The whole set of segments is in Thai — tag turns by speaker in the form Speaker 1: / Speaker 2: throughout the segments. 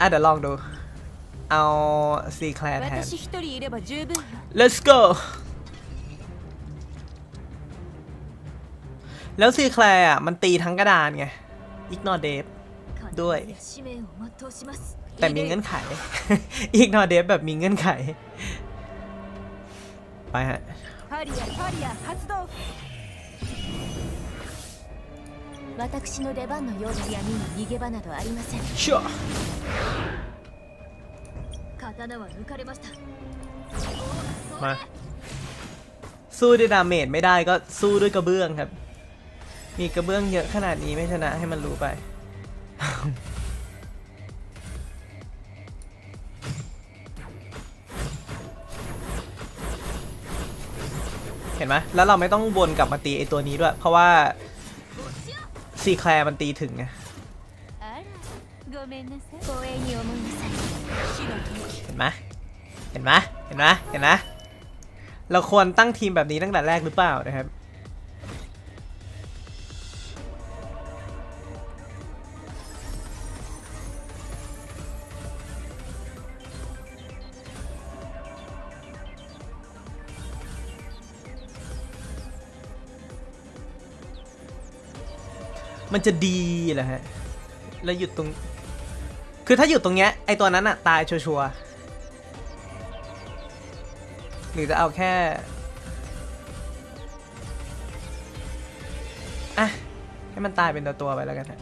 Speaker 1: อะเดี๋ยวลองดู เอาซีแคลนแทน let's go แล้วซีแคลอะ มันตีทั้งกระดานไง ignore d e ด้วย แต่มีเงื่อนไข ignore d e แบบมีเงื่อนไข ไปฮะ
Speaker 2: 私の出番のようです闇に逃げ場などありません
Speaker 1: ชัว
Speaker 2: 刀は抜かれました
Speaker 1: มา สู้ด้วยดาเมจไม่ได้ก็สู้ด้วยกระเบื้องครับ มีกระเบื้องเยอะขนาดนี้ไม่ชนะให้มันรู้ไป เห็นไหมแล้วเราไม่ต้องวนกลับมาตีไอตัวนี้ด้วย เพราะว่า ซีแคลมันตีถึงไงเห็นไหมเห็นไหมเห็นไหมเห็นไหมเราควรตั้งทีมแบบนี้ตั้งแต่แรกหรือเปล่านะครับ มันจะดีเหรอฮะ แล้วหยุดตรง คือถ้าหยุดตรงเนี้ยไอตัวนั้นอะตายชัวร์ๆหรือจะเอาแค่อะให้มันตายเป็นตัวตัวๆไปแล้วกันฮะ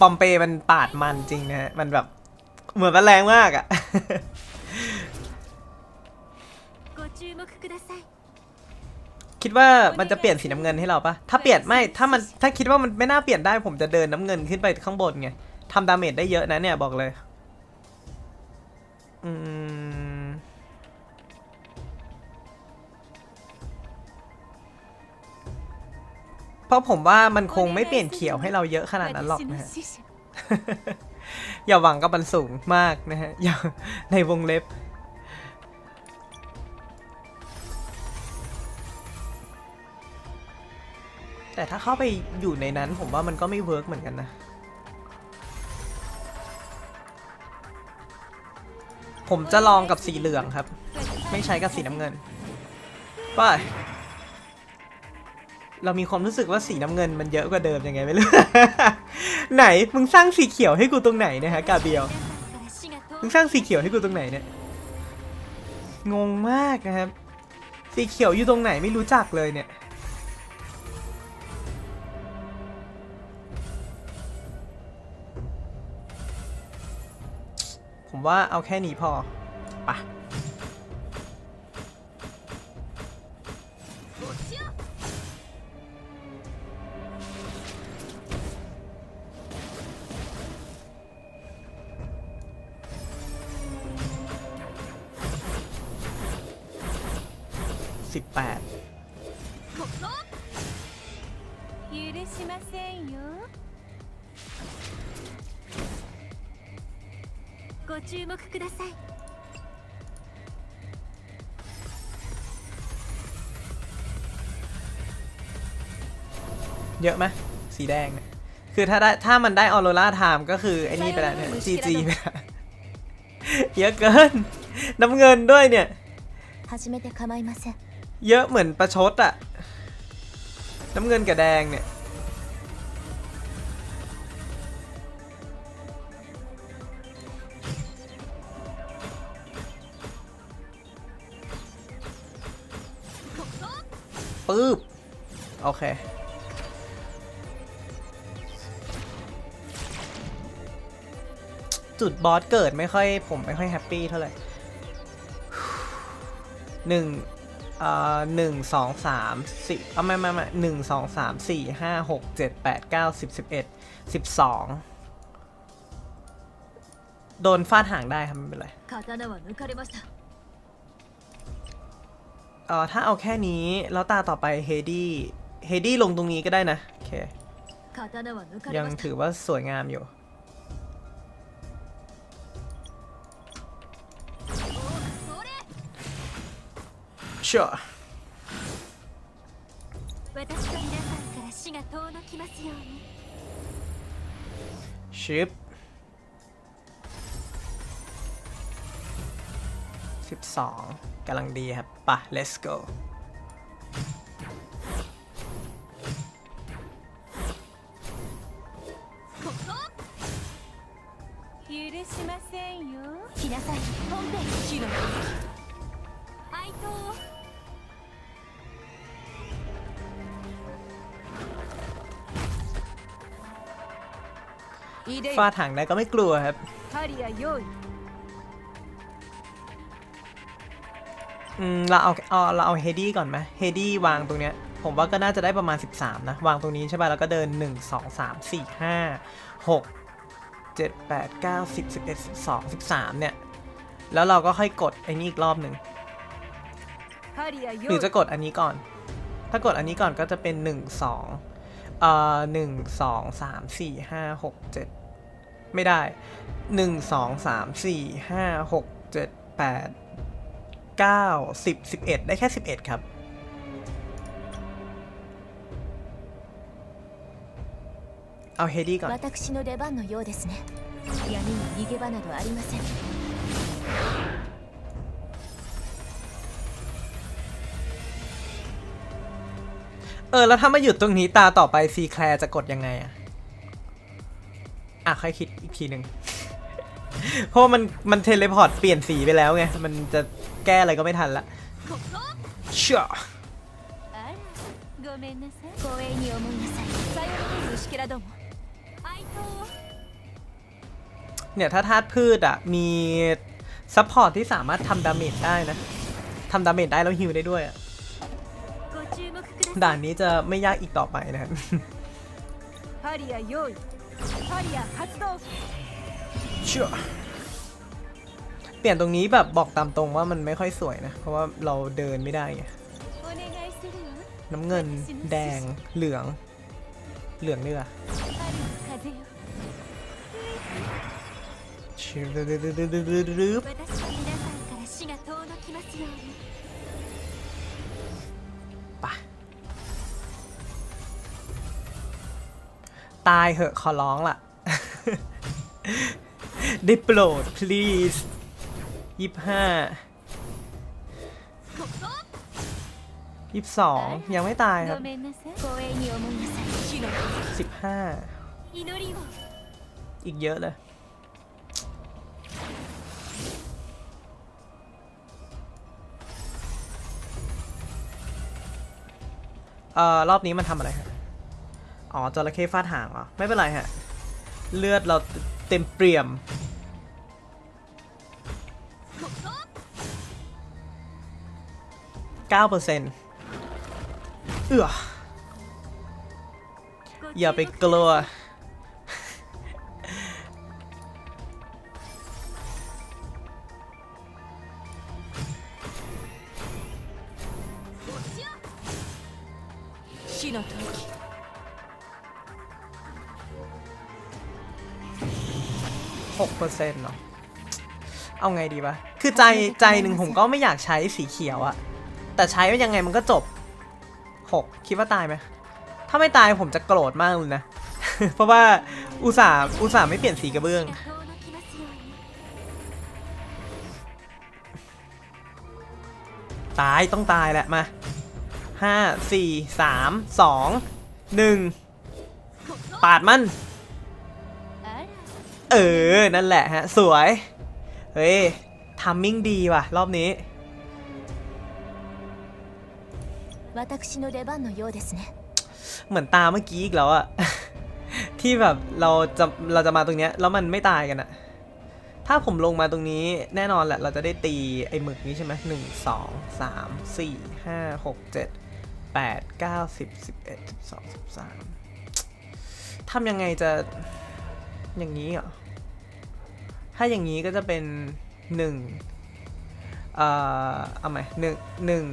Speaker 1: ปอมเปมันปาดมันจริงนะฮะ มันแบบเหมือนมันแรงมากอะ่ะคิดว่ามันจะเปลี่ยนสีน้ำเงินให้เราปะถ้าเปลี่ยนไม่ ถ้ามัน ถ้าคิดว่ามันไม่น่าเปลี่ยนได้ ผมจะเดินน้ำเงินขึ้นไปข้างบนไงทำดาเมจได้เยอะนะเนี่ยบอกเลย อืม เพราะผมว่ามันคงไม่เปลี่ยนเขียวให้เราเยอะขนาดนั้นหรอกนะฮะ อย่าหวังกับมันสูงมากนะฮะ อย่าในวงเล็บ แต่ถ้าเข้าไปอยู่ในนั้นผมว่ามันก็ไม่เวิร์กเหมือนกันนะ ผมจะลองกับสีเหลืองครับ ไม่ใช้กับสีน้ำเงิน ไป เรามีความรู้สึกว่าสีน้ำเงินมันเยอะกว่าเดิมยังไงไม่รู้ ไหนมึงสร้างสีเขียวให้กูตรงไหนนะฮะกาเบียวมึงสร้างสีเขียวให้กูตรงไหนเนี่ยงงมากนะครับ สีเขียวอยู่ตรงไหนไม่รู้จักเลยเนี่ยผมว่าเอาแค่นี้พอปะ สิบแปด
Speaker 2: 許しませんよご注目ください
Speaker 1: เยอะไหมสีแดงเนี่ย คือถ้าได้ถ้ามันได้ออโรราไทม์ก็คือไอ้นี่ไปแล้วเนี่ย GG ไปแล้ว เยอะเกิน น้ำเงินด้วยเนี่ย
Speaker 2: 始めて構いません
Speaker 1: เยอะเหมือนประชดอะน้ำเงินกับแดงเนี่ยปึ๊บ โอเค จุดบอสเกิดไม่ค่อยผมไม่ค่อยแฮปปี้เท่าไหร่หนึ่ง เอ่อหนึ่งสองสามสี่เอาไม่ไม่ไม่หนึ่งสองสามสี่ห้าหกเจ็ดแปดเก้าสิบสิบเอ็ดสิบสองโดนฟาดห่างได้ครับไม่เป็นไรเอ่อถ้าเอาแค่นี้ แล้วตาต่อไปเฮดี้เฮดี้ลงตรงนี้ก็ได้นะ โอเค ยังถือว่าสวยงามอยู่ sure
Speaker 2: 私と皆さんから死が遠のきますように
Speaker 1: ชิปสิบสองกำลังดีครับป่ะ let's go
Speaker 2: 許しませんよ来なさい本編死の哀悼を
Speaker 1: ฟาถังได้ก็ไม่กลัวครับ อืมเราเอาเอาเราเอาเฮดี้ก่อนไหมเฮดี้วางตรงเนี้ย ผมว่าก็น่าจะได้ประมาณ 13 นะ วางตรงนี้ใช่ป่ะ แล้วก็เดิน 1 2 3 4 5 6 7 8 9 10 11 12 13 เนี่ย แล้วเราก็ค่อยกดไอ้นี่อีกรอบหนึ่งหรือจะกดอันนี้ก่อน ถ้ากดอันนี้ก่อนก็จะเป็น 1 2เอ่อหนึ่งสองสามสี่ห้าหกเจ็ด ไม่ได้ 1 2 3 4 5 6 7 8 9 10 11 ได้แค่ 11 ครับ เอาเฮดี้ก่อน
Speaker 2: 私の出番のようですね闇に逃げ場などありません
Speaker 1: เออ แล้วถ้ามาหยุดตรงนี้ตาต่อไปซีแคลร์จะกดยังไงอะ อะค่อยคิดอีกทีหนึ่งเพราะมันมันเทเลพอร์ตเปลี่ยนสีไปแล้วไง มันจะแก้อะไรก็ไม่ทันละเชื่อเนี่ยถ้าธาตุพืชอะ มีซัพพอร์ตที่สามารถทำดาเมจได้นะทำดาเมจได้แล้วฮิวได้ด้วยอะด่านนี้จะไม่ยากอีกต่อไปนะครั เชื่อเปลี่ยนตรงนี้แบบบอกตามตรงว่ามันไม่ค่อยสวยนะ เพราะว่าเราเดินไม่ได้ไงน้ำเงินแดงเหลือง เหลือง
Speaker 2: เนื้
Speaker 1: อชิล ตายเหอะขอร้องล่ะ ได้โปรด please ยี่ห้ายี่สองยังไม่ตายครับสิบห้าอีกเยอะเลยเอ่อรอบนี้มันทำอะไรครับ อ๋อจระเข้ฟาดหางเหรอ ไม่เป็นไรฮะ เลือดเราเต็มเปี่ยมเก้าเปอร์เซ็นต์เอืออย่าไปกลัว เส้นเนาะเอาไงดีวะคือใจใจหนึ่งผมก็ไม่อยากใช้สีเขียวอะแต่ใช้ยังไงมันก็จบหกคิดว่าตายไหมถ้าไม่ตายผมจะโกรธมากเลยนะ เพราะว่าอุตส่าห์อุตส่าห์ไม่เปลี่ยนสีกระเบื้องตายต้องตายแหละมาห้าสี่สามสองหนึ่งปาดมัน เออ นั่นแหละฮะ สวย เฮ้ยทัมมิ่งดีว่ะ รอบนี้เหมือนตาเมื่อกี้อีกแล้วอะที่แบบเราจะเราจะมาตรงเนี้ยแล้วมันไม่ตายกันอะถ้าผมลงมาตรงนี้แน่นอนแหละ เราจะได้ตีไอ้หมึกนี้ใช่ไหมหนึ่งสองสามสี่ห้าหกเจ็ดแปดเก้าสิบสิบเอ็ดสิบสองสิบสามทำยังไงจะ อย่างนี้เหรอถ้าอย่างนี้ก็จะเป็นหนึ่งเอ่อเอาใหม่หนึ่งหนึ่ง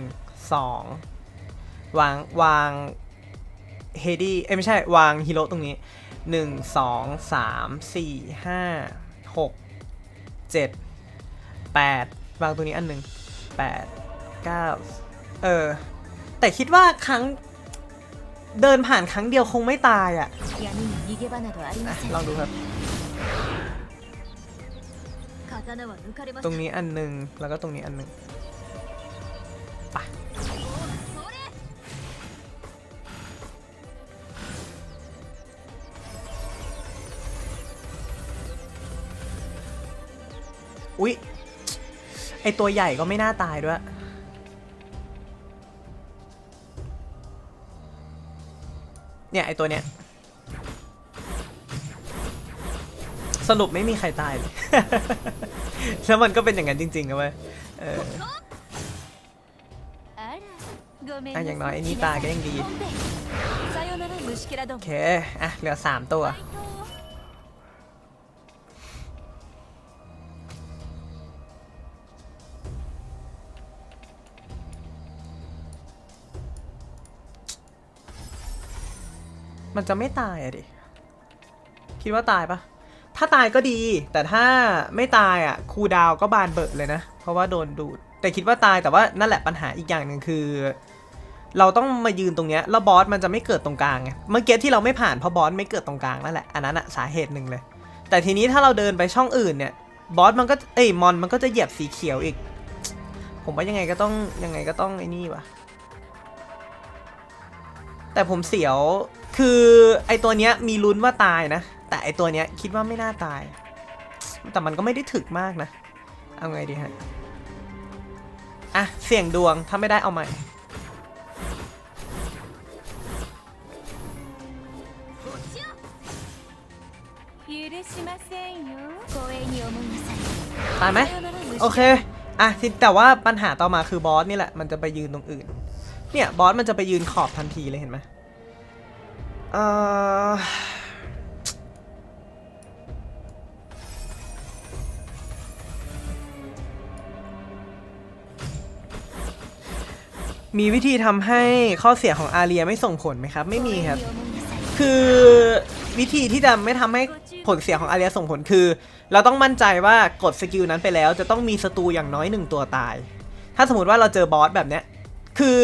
Speaker 1: สองวางวางเฮดี้เอ้ยไม่ใช่วางฮีโร่ตรงนี้หนึ่งสองสามสี่ห้าหกเจ็ดแปดวางตรงนี้อันหนึ่งแปดเก้าเออแต่คิดว่าครั้ง เดินผ่านครั้งเดียวคงไม่ตายอะ่ะลองดูครับ ตรงนี้อันหนึ่งแล้วก็ตรงนี้อันหนึ่งไปอุ๊ย ไอตัวใหญ่ก็ไม่น่าตายด้วย เนี่ยไอตัวเนี้ยสรุปไม่มีใครตายเลย แล้วมันก็เป็นอย่างนั้นจริงๆนะเว้ยเอออะอย่างน้อยไอ้นี่ตายก็ยังดี โอเค อะ เหลือสามตัว มันจะไม่ตายอะดิ คิดว่าตายปะถ้าตายก็ดี แต่ถ้าไม่ตายอะครูดาวก็บานเบิดเลยนะ เพราะว่าโดนดูด แต่คิดว่าตายแต่ว่านั่นแหละปัญหาอีกอย่างหนึ่งคือ เราต้องมายืนตรงเนี้ยแล้วบอสมันจะไม่เกิดตรงกลางไง เมื่อกี้ที่เราไม่ผ่านเพราะบอสไม่เกิดตรงกลางนั่นแหละ อันนั้นอะสาเหตุหนึ่งเลย แต่ทีนี้ถ้าเราเดินไปช่องอื่นเนี่ย บอสมันก็ เอ้ยมอนมันก็จะเหยียบสีเขียวอีก ผมว่ายังไงก็ต้องยังไงก็ต้องไอ้นี่วะแต่ผมเสียว คือไอตัวเนี้ยมีลุ้นว่าตายนะ แต่ไอตัวเนี้ยคิดว่าไม่น่าตาย แต่มันก็ไม่ได้ถึกมากนะ เอาไงดีฮะ อะ เสี่ยงดวง ถ้าไม่ได้เอาใหม่ ตายไหม โอเค อะแต่ว่าปัญหาต่อมาคือบอสนี่แหละ มันจะไปยืนตรงอื่น เนี่ย บอสมันจะไปยืนขอบทันทีเลยเห็นไหม มีวิธีทำให้ข้อเสียของอาเรียไม่ส่งผลไหมครับ ไม่มีครับ คือวิธีที่จะไม่ทำให้ผลเสียของอาเรียส่งผลคือ เราต้องมั่นใจว่ากดสกิลนั้นไปแล้วจะต้องมีศัตรูอย่างน้อยหนึ่งตัวตาย ถ้าสมมติว่าเราเจอบอสแบบเนี้ยคือ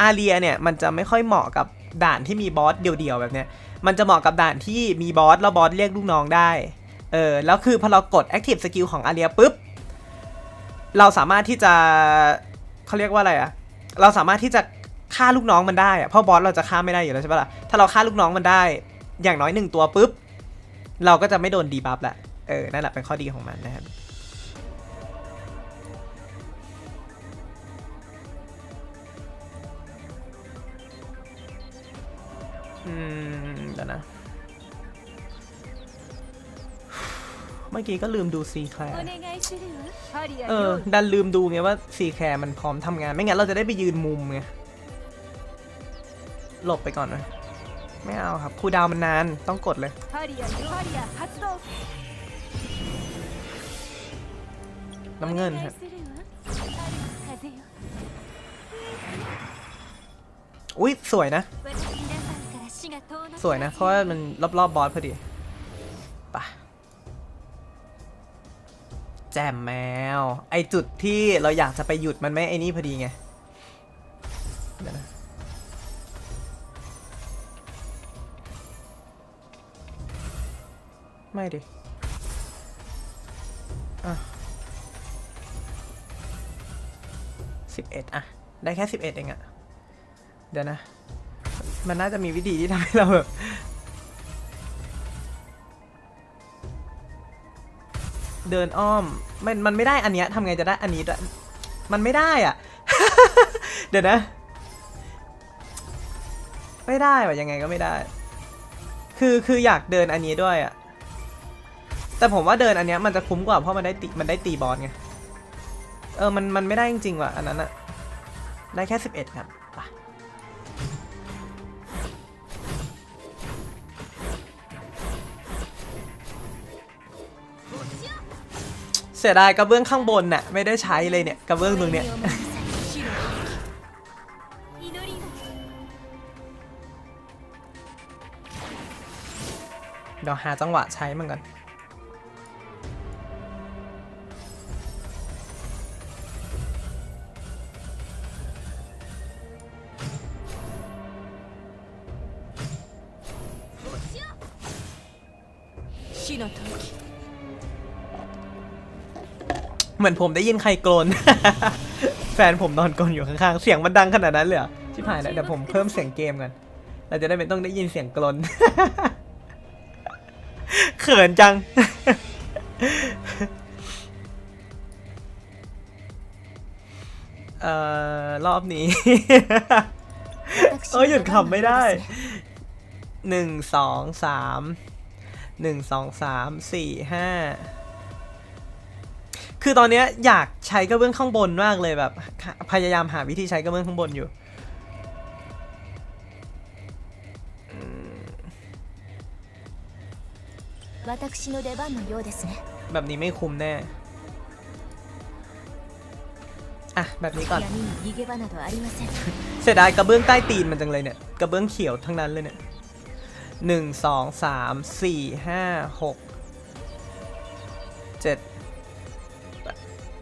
Speaker 1: อาเรียเนี่ยมันจะไม่ค่อยเหมาะกับ ด่านที่มีบอสเดี่ยวๆแบบเนี้ยมันจะเหมาะกับด่านที่มีบอสแล้วบอสเรียกลูกน้องได้เออแล้วคือพอเรากด Active Skill ของอาเรียปุ๊บ เราสามารถที่จะเขาเรียกว่าอะไรอะเราสามารถที่จะฆ่าลูกน้องมันได้อะเพราะบอสเราจะฆ่าไม่ได้อยู่แล้วใช่ปะล่ะถ้าเราฆ่าลูกน้องมันได้ อย่างน้อยหนึ่งตัวปุ๊บ เราก็จะไม่โดนดีบัฟละเออนั่นแหละเป็นข้อดีของมันนะครับ เดี๋ยวนะ เมื่อกี้ก็ลืมดูซีแคร์เออ ดันลืมดูไงว่าซีแคร์มันพร้อมทำงาน ไม่งั้นเราจะได้ไปยืนมุมไง หลบไปก่อนนะไม่เอาครับคูดาวมันนาน ต้องกดเลย น้ำเงิน
Speaker 2: ครับ
Speaker 1: อุ้ยสวยนะ สวยนะ เพราะว่ามันรอบๆบบอสพอดีปะแจมแมว ไอจุดที่เราอยากจะไปหยุดมันไม่ไอนี่พอดีไงเดี๋ยวนะไม่ดิสิบเอ็ดอะได้แค่สิบเอ็ดเองอะเดี๋ยวนะ มันน่าจะมีวิธีที่ทำให้เราแบบเดินอ้อม มันมันไม่ได้อันเนี้ยทำไงจะได้อันนี้ด้วยมันไม่ได้อะ เดี๋ยวนะ ไม่ได้ว่ะยังไงก็ไม่ได้ คือคืออยากเดินอันนี้ด้วยอะ แต่ผมว่าเดินอันเนี้ยมันจะคุ้มกว่าเพราะมันได้ตีมันได้ตีบอสไง เออมันมันไม่ได้จริงๆว่ะอันนั้นอะได้แค่สิบเอ็ดครับไป เสียดายกระเบื้องข้างบนน่ะไม่ได้ใช้เลยเนี่ยกระเบื้องตรงเนี้ยเดี๋ยวหาจังหวะใช้มันก่อน เหมือนผมได้ยินใครกรนแฟนผมนอนกรนอยู่ข้างๆ เสียงมันดังขนาดนั้นเลยเหรอชิบหายแล้วเดี๋ยวผมเพิ่มเสียงเกมกันเราจะได้ไม่ต้องได้ยินเสียงกรนเขินจัง เอ่อ รอบนี้ เออหยุดขำไม่ได้ หนึ่งสองสาม หนึ่งสองสาม สี่ห้า คือตอนนี้อยากใช้กระเบื้องข้างบนมากเลยแบบ พยายามหาวิธีใช้กระเบื้องข้างบนอยู่แบบนี้ไม่คุ้มแน่อะแบบนี้ก่อน เสียดายกระเบื้องใต้ตีนมันจังเลยเนี่ย กระเบื้องเขียวทั้งนั้นเลยเนี่ยหนึ่งสองสามสี่ห้าหก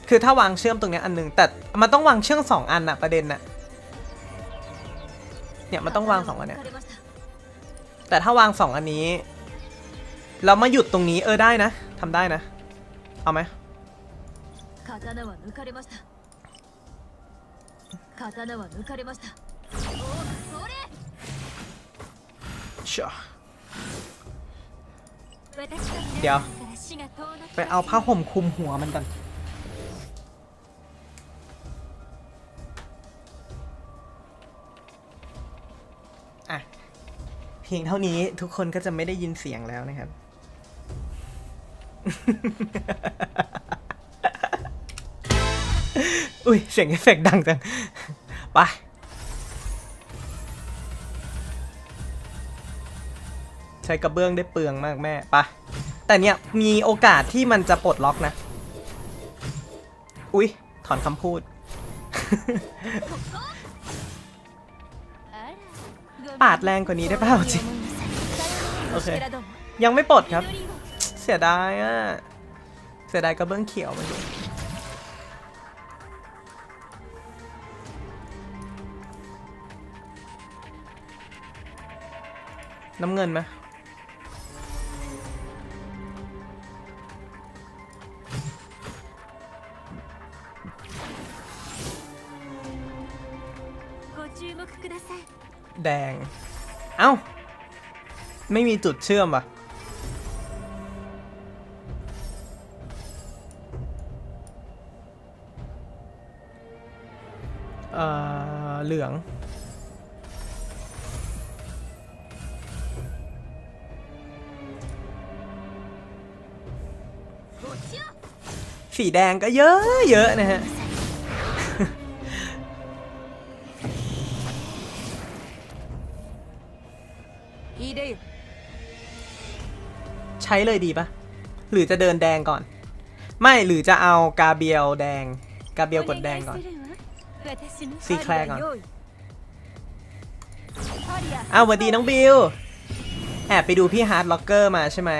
Speaker 1: คือถ้าวางเชื่อมตรงนี้อันหนึ่งแต่มันต้องวางเชื่อมสองอันอะประเด็นอะเนี่ยมันต้องวางสองอันเนี่ยแต่ถ้าวางสองอันนี้เรามาหยุดตรงนี้เออได้นะทำได้นะ เอาไหมเดี๋ยว ไปเอาผ้าห่มคลุมหัวมันกัน พียงเท่านี้ทุกคนก็จะไม่ได้ยินเสียงแล้วนะครับ อุ้ยเสียงเอฟเฟกต์ดังจัง ไปใช้กระเบื้องได้เปลืองมากแม่ไปแต่เนี่ยมีโอกาสที่มันจะปลดล็อกนะ อุ๊ยถอนคำพูด ปาดแรงกว่านี้ได้เปล่าจริง โอเค ยังไม่ปลดครับ เสียดายอะ เสียดายกระเบื้องเขียวมาอยู่น้ำเงินไหม ดง เอ้า ไม่มีจุดเชื่อมว่ะ เอ่อ เหลือง สีแดงก็เยอะเยอะนะฮะ ใช้เลยดีปะหรือจะเดินแดงก่อน ไม่หรือจะเอากาเบียลแดง กาเบียลกดแดงก่อนสีแคลร์ก่อนอ้าวสวัสดีน้องบิว แอบไปดูพี่ฮาร์ดล็อกเกอร์มาใช่ไหม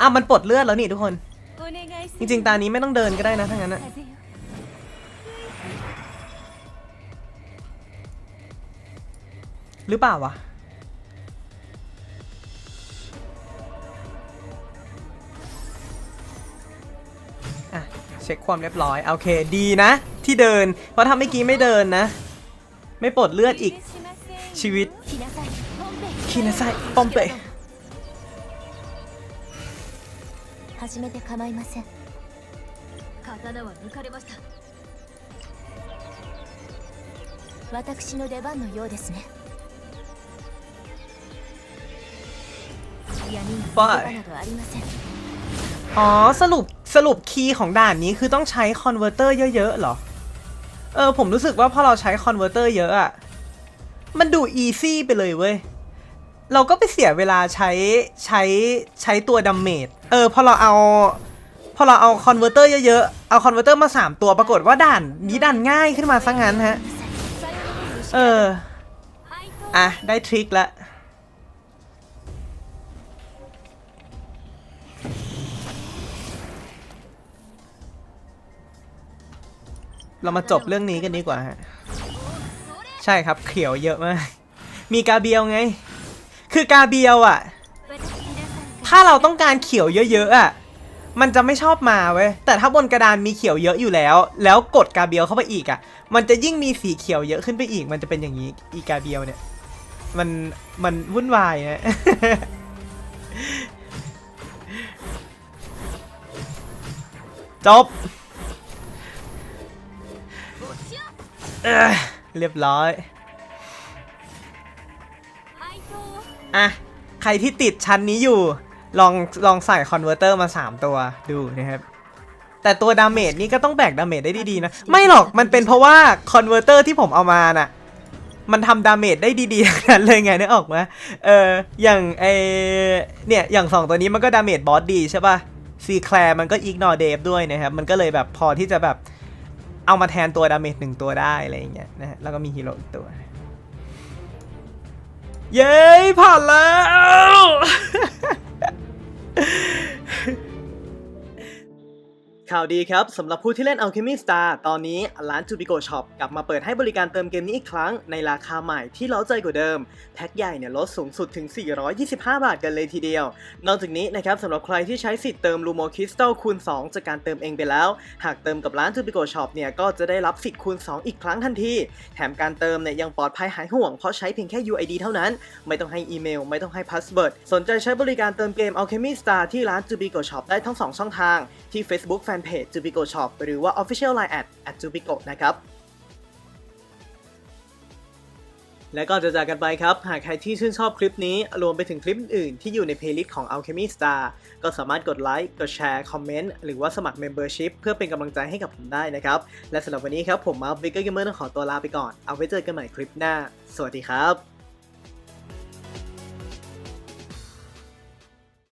Speaker 1: อ้าวมันปลดเลือดแล้วนี่ทุกคน จริงๆ ตานี้ไม่ต้องเดินก็ได้นะถ้างั้นอะหรือเปล่าวะ เช็คความเรียบร้อย โอเค ดีนะ ที่เดิน เพราะถ้าเมื่อกี้ไม่เดินนะ ไม่ปลดเลือดอีก ชีวิต
Speaker 2: 来なさいポンペイ
Speaker 1: 来なさいポンペイ
Speaker 2: 始めて構いません刀は抜かれました私の出番のようですね闇に逃げ場などありません
Speaker 1: อ๋อ สรุป สรุปคีย์ของด่านนี้คือต้องใช้คอนเวอร์เตอร์เยอะๆหรอ เออ ผมรู้สึกว่าพอเราใช้คอนเวอร์เตอร์เยอะอะมันดูอีซี่ไปเลยเว้ย เราก็ไปเสียเวลาใช้ใช้ใช้ตัวดัมเมจเออ พอเราเอาพอเราเอาคอนเวอร์เตอร์เยอะๆ เอาคอนเวอร์เตอร์มา 3 ตัวปรากฏว่าด่านนี้ด่านง่ายขึ้นมาซะงั้นฮะ เออ อะ ได้ทริคแล้ว เรามาจบเรื่องนี้กันดีกว่าฮะ ใช่ครับเขียวเยอะมาก มีกาเบียวไง คือกาเบียวอะ ถ้าเราต้องการเขียวเยอะๆอะ มันจะไม่ชอบมาเว้ย แต่ถ้าบนกระดานมีเขียวเยอะอยู่แล้ว แล้วกดกาเบียวเข้าไปอีกอะ มันจะยิ่งมีสีเขียวเยอะขึ้นไปอีก มันจะเป็นอย่างนี้ อีกาเบียวเนี่ย มัน มันวุ่นวายนะจบ เรียบร้อย อะ ใครที่ติดชั้นนี้อยู่ ลองลองใส่คอนเวอร์เตอร์มา 3 ตัวดูนะครับ แต่ตัวดาเมจนี่ก็ต้องแบกดาเมจได้ดีๆนะ ไม่หรอกมันเป็นเพราะว่าคอนเวอร์เตอร์ที่ผมเอามาน่ะ มันทำดาเมจได้ดีดังนั้นเลยไงนึกออกไหมเออ อย่างไอเนี่ย อย่าง 2 ตัวนี้มันก็ดาเมจบอสดีใช่ป่ะซีแคลร์มันก็อิกนอเดฟด้วยนะครับ มันก็เลยแบบพอที่จะแบบ เอามาแทนตัวดาเมจหนึ่งตัวได้อะไรอย่างเงี้ยนะฮะแล้วก็มีฮีโร่อีกตัว เย้ผ่านแล้ว ข่าวดีครับสำหรับผู้ที่เล่น Alchemy Star ตอนนี้ร้าน Jubico Shop กลับมาเปิดให้บริการเติมเกมนี้อีกครั้งในราคาใหม่ที่เล้าใจกว่าเดิม แพ็คใหญ่เนี่ยลดสูงสุดถึง 425 บาทกันเลยทีเดียว นอกจากนี้นะครับสำหรับใครที่ใช้สิทธิ์เติม Lumo Crystal คูณ 2 จากการเติมเองไปแล้ว หากเติมกับร้าน Jubico Shop เนี่ยก็จะได้รับสิทธิ์คูณ 2 อีกครั้งทันที แถมการเติมเนี่ยยังปลอดภัยหายห่วงเพราะใช้เพียงแค่ UID เท่านั้น ไม่ต้องให้อีเมล ไม่ต้องให้พาสเวิร์ดสนใจใช้บริการเติมเกม Alchemy Star ที่ร้าน Jubico Shop ได้ทั้ง 2 ช่องทางที่ Facebook Fanpage Jubico Shop หรือว่า Official Line at at Jubico นะครับ และก็จะจากกันไปครับ หากใครที่ชื่นชอบคลิปนี้ รวมไปถึงคลิปอื่นที่อยู่ในเพลย์ลิสต์ของ Alchemy Star ก็สามารถกดไลค์ กดแชร์ คอมเมนต์ หรือว่าสมัคร Membership เพื่อเป็นกำลังใจให้กับผมได้นะครับ และสำหรับวันนี้ครับผมมาร์ควิกเกอร์เกมเมอร์ต้องขอตัวลาไปก่อน เอาไว้เจอกันใหม่คลิปหน้า สวัสดีครับ